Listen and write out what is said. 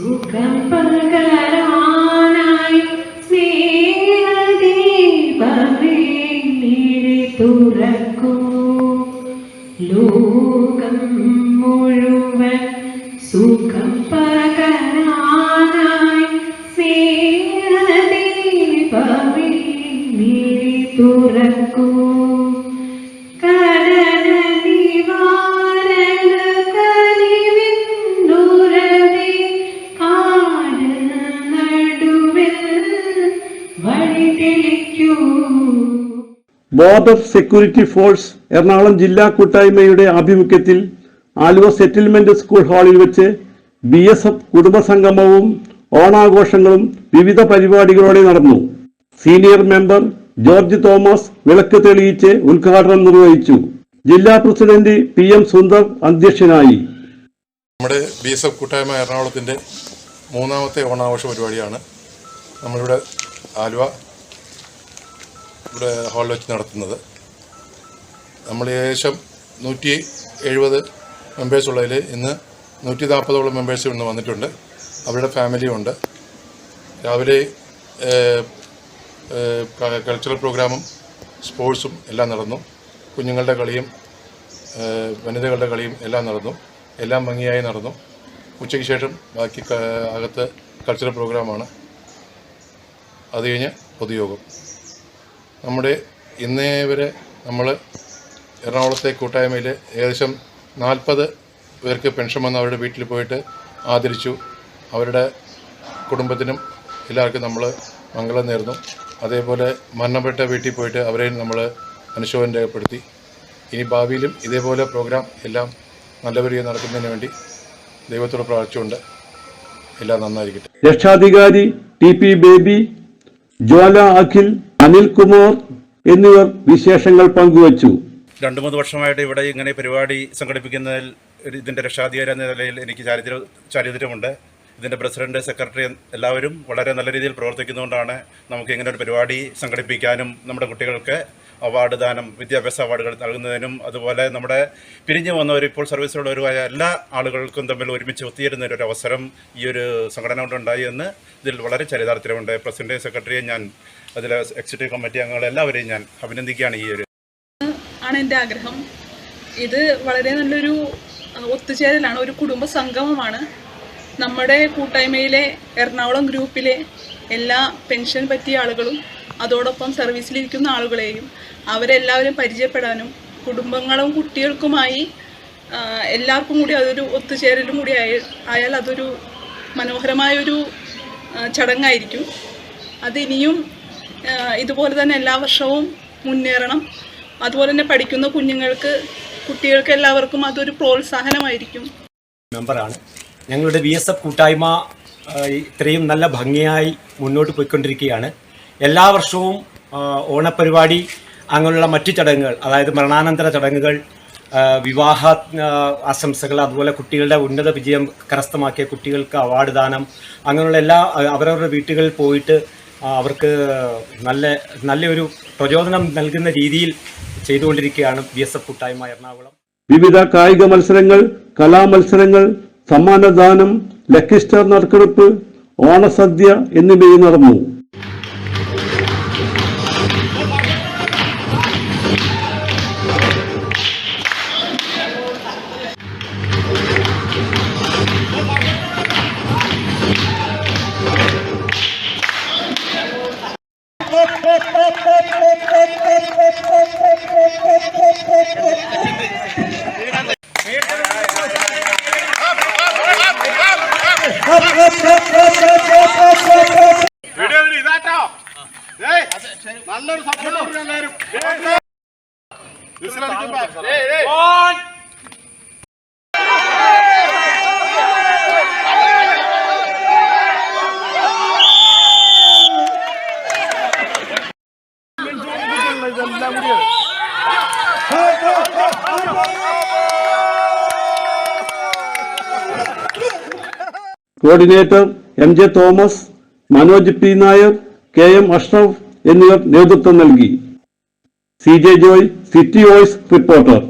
സുഖപ്രകാരമാനായി സ്നേഹദീപമേ തുറക്കൂ ലോകം മുഴുവൻ സുഖം പകരാനായി സ്നേഹദീപമേ തുറക്കൂ ബോർഡർ സെക്യൂരിറ്റി ഫോഴ്സ് എറണാകുളം ജില്ലാ കൂട്ടായ്മയുടെ ആഭിമുഖ്യത്തിൽ ആലുവ സെറ്റിൽമെന്റ് സ്കൂൾ ഹാളിൽ വെച്ച് ബി എസ് എഫ് കുടുംബസംഗമവും ഓണാഘോഷങ്ങളും വിവിധ പരിപാടികളോടെ നടന്നു. സീനിയർ മെമ്പർ ജോർജ് തോമസ് വിളക്ക് തെളിയിച്ച് ഉദ്ഘാടനം നിർവഹിച്ചു. ജില്ലാ പ്രസിഡന്റ് പി എം സുന്ദർ അധ്യക്ഷനായി. നമ്മുടെ ബി എസ് എഫ് കൂട്ടായ്മ എറണാകുളത്തിന്റെ മൂന്നാമത്തെ ഓണാഘോഷ പരിപാടിയാണ്. നമ്മളിവിടെ ആലുവ ഇവിടെ ഹാളിൽ വെച്ച് നടത്തുന്നത്. നമ്മൾ ഏകദേശം നൂറ്റി എഴുപത് മെമ്പേഴ്സുള്ളതിൽ ഇന്ന് നൂറ്റി നാൽപ്പതോളം മെമ്പേഴ്സ് ഇന്ന് വന്നിട്ടുണ്ട്. അവരുടെ ഫാമിലിയും ഉണ്ട്. രാവിലെ കൾച്ചറൽ പ്രോഗ്രാമും സ്പോർട്സും എല്ലാം നടന്നു. കുഞ്ഞുങ്ങളുടെ കളിയും വനിതകളുടെ കളിയും എല്ലാം നടന്നു. എല്ലാം ഭംഗിയായി നടന്നു. ഉച്ചയ്ക്ക് ശേഷം ബാക്കി അകത്ത് കൾച്ചറൽ പ്രോഗ്രാമാണ് അത് കഴിഞ്ഞ് പൊതുയോഗം. നമ്മുടെ ഇന്നേ വരെ നമ്മൾ എറണാകുളത്തെ കൂട്ടായ്മയിൽ ഏകദേശം നാൽപ്പത് പേർക്ക് പെൻഷൻ വന്ന് അവരുടെ വീട്ടിൽ പോയിട്ട് ആദരിച്ചു. അവരുടെ കുടുംബത്തിനും എല്ലാവർക്കും നമ്മൾ മംഗളം നേർന്നു. അതേപോലെ മരണപ്പെട്ട വീട്ടിൽ പോയിട്ട് അവരെയും നമ്മൾ അനുശോചനം രേഖപ്പെടുത്തി. ഇനി ഭാവിയിലും ഇതേപോലെ പ്രോഗ്രാം എല്ലാം നല്ലവരിക നടക്കുന്നതിന് വേണ്ടി ദൈവത്തോട് പ്രാർത്ഥിച്ചുകൊണ്ട് എല്ലാം നന്നായിരിക്കട്ടെ. രക്ഷാധികാരി ടി പി ബേബി ജ്വാല അഖിൽ അനിൽകുമാർ എന്നിവർ വിശേഷങ്ങൾ പങ്കുവച്ചു. രണ്ടു മൂന്ന് വർഷമായിട്ട് ഇവിടെ ഇങ്ങനെ പരിപാടി സംഘടിപ്പിക്കുന്നതിൽ ഇതിന്റെ രക്ഷാധികാരി എന്ന നിലയിൽ എനിക്ക് ചാരിത്ര ചാരിത്രമുണ്ട്. ഇതിന്റെ പ്രസിഡന്റ് സെക്രട്ടറി എല്ലാവരും വളരെ നല്ല രീതിയിൽ പ്രവർത്തിക്കുന്നതുകൊണ്ടാണ് നമുക്ക് ഇങ്ങനെ ഒരു പരിപാടി സംഘടിപ്പിക്കാനും നമ്മുടെ കുട്ടികൾക്ക് അവാർഡ് ദാനം വിദ്യാഭ്യാസ അവാർഡുകൾ നൽകുന്നതിനും അതുപോലെ നമ്മുടെ പിരിഞ്ഞു വന്നവർ ഇപ്പോൾ സർവീസിലുള്ളവരുമായ എല്ലാ ആളുകൾക്കും തമ്മിൽ ഒരുമിച്ച് ഒത്തുചേരുന്ന ഒരു അവസരം ഈ ഒരു സംഘടന കൊണ്ടുണ്ടായി എന്ന് ഇതിൽ വളരെ ചരിതാർത്ഥ്യമുണ്ട്. പ്രസിഡന്റ് സെക്രട്ടറിയെ ഞാൻ അതിലെ എക്സിക്യൂട്ടീവ് കമ്മിറ്റി അംഗങ്ങളെല്ലാവരെയും ഞാൻ അഭിനന്ദിക്കുകയാണ് ഈ ഒരു ആണ് എന്റെ ആഗ്രഹം. ഇത് വളരെ നല്ലൊരു ഒത്തുചേരലാണ് ഒരു കുടുംബ സംഗമമാണ്. നമ്മുടെ കൂട്ടായ്മയിലെ എറണാകുളം ഗ്രൂപ്പിലെ എല്ലാ പെൻഷൻ പറ്റിയ ആളുകളും അതോടൊപ്പം സർവീസിലിരിക്കുന്ന ആളുകളെയും അവരെല്ലാവരും പരിചയപ്പെടാനും കുടുംബങ്ങളും കുട്ടികൾക്കുമായി എല്ലാവർക്കും കൂടി അതൊരു ഒത്തുചേരലും കൂടി ആയ- ആയാൽ അതൊരു മനോഹരമായൊരു ചടങ്ങായിരിക്കും. അത് ഇനിയും ഇതുപോലെ തന്നെ എല്ലാ വർഷവും മുന്നേറണം. അതുപോലെ തന്നെ പഠിക്കുന്ന കുഞ്ഞുങ്ങൾക്ക് കുട്ടികൾക്ക് എല്ലാവർക്കും അതൊരു പ്രോത്സാഹനമായിരിക്കും. മെമ്പറാണ്. ഞങ്ങളുടെ വി എസ് എഫ് കൂട്ടായ്മ ഇത്രയും നല്ല ഭംഗിയായി മുന്നോട്ട് പോയിക്കൊണ്ടിരിക്കുകയാണ്. എല്ലാ വർഷവും ഓണപ്പരിപാടി അങ്ങനെയുള്ള മറ്റു ചടങ്ങുകൾ അതായത് മരണാനന്തര ചടങ്ങുകൾ വിവാഹ ആശംസകൾ അതുപോലെ കുട്ടികളുടെ ഉന്നത വിജയം കരസ്ഥമാക്കിയ കുട്ടികൾക്ക് അവാർഡ് ദാനം അങ്ങനെയുള്ള എല്ലാ അവരവരുടെ വീട്ടുകളിൽ പോയിട്ട് അവർക്ക് നല്ല നല്ലൊരു പ്രചോദനം നൽകുന്ന രീതിയിൽ ചെയ്തുകൊണ്ടിരിക്കുകയാണ് ബി എസ് എഫ് കൂട്ടായ്മ എറണാകുളം. വിവിധ കായിക മത്സരങ്ങൾ കലാമത്സരങ്ങൾ സമ്മാനദാനം ലക്കിസ്റ്റർ നറുക്കെടുപ്പ് ഓണസദ്യ എന്നിവയും നടന്നു. Coordinator M J Thomas Manoj P Nair K M Ashraf എന്നിവർ നേതൃത്വം നൽകി. C J Joy city voice reporter.